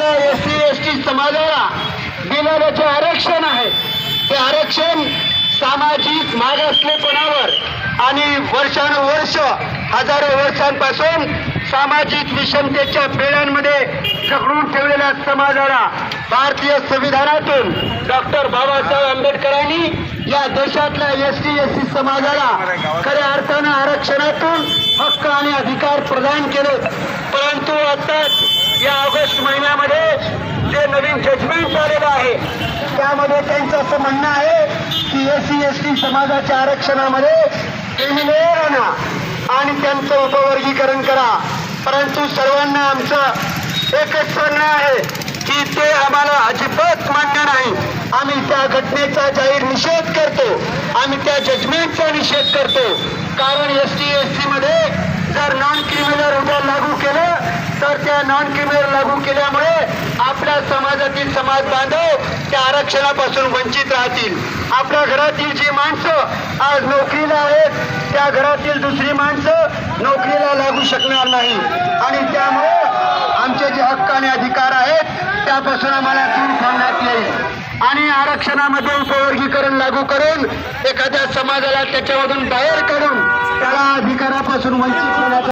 देशातल्या S C S T समाजाला दिलेलं जे आरक्षण आहे. ते आरक्षण सामाजिक मागासलेपणावर आणि वर्षानुवर्ष हजारो वर्षांपासून सामाजिक विषमतेच्या पेढ्यांमध्ये जखडून ठेवलेल्या समाजाला भारतीय संविधानातून डॉक्टर बाबासाहेब आंबेडकरांनी या देशातल्या एस टी एस सी समाजाला खऱ्या अर्थानं आरक्षणातून हक्क आणि अधिकार प्रदान केले परंतु आता या ऑगस्ट महिन्यामध्ये जे नवीन जजमेंट आलेलं आहे त्यामध्ये त्यांचं असं म्हणणं आहे की एस सी एस टी समाजाच्या आरक्षणामध्ये क्रिमिनेअर आणा आणि त्यांचं उपवर्गीकरण करा. परंतु सर्वांना आमचं एकच म्हणणं आहे की ते आम्हाला अजिबात मान्य नाही. आम्ही त्या घटनेचा जाहीर निषेध करतो. आम्ही त्या जजमेंटचा निषेध करतो. कारण एस टी एस सी मध्ये जर नॉन क्रिमिनल तर त्या नॉन क्रिमिनल लागू केल्यामुळे आपल्या समाजातील समाज बांधव त्या आरक्षणापासून वंचित राहतील. आपल्या घरातील जी माणसं आज नोकरीला आहेत त्या घरातील दुसरी माणसं नोकरीला लागू शकणार नाही. आणि त्यामुळे आमचे जे हक्क आणि अधिकार आहेत त्यापासून आम्हाला दूर ठेवण्यात येईल. आणि आरक्षणामध्ये उपवर्गीकरण लागू करून एखाद्या समाजाला त्याच्यामधून बाहेर काढून त्याला अधिकारापासून वंचित होण्याचा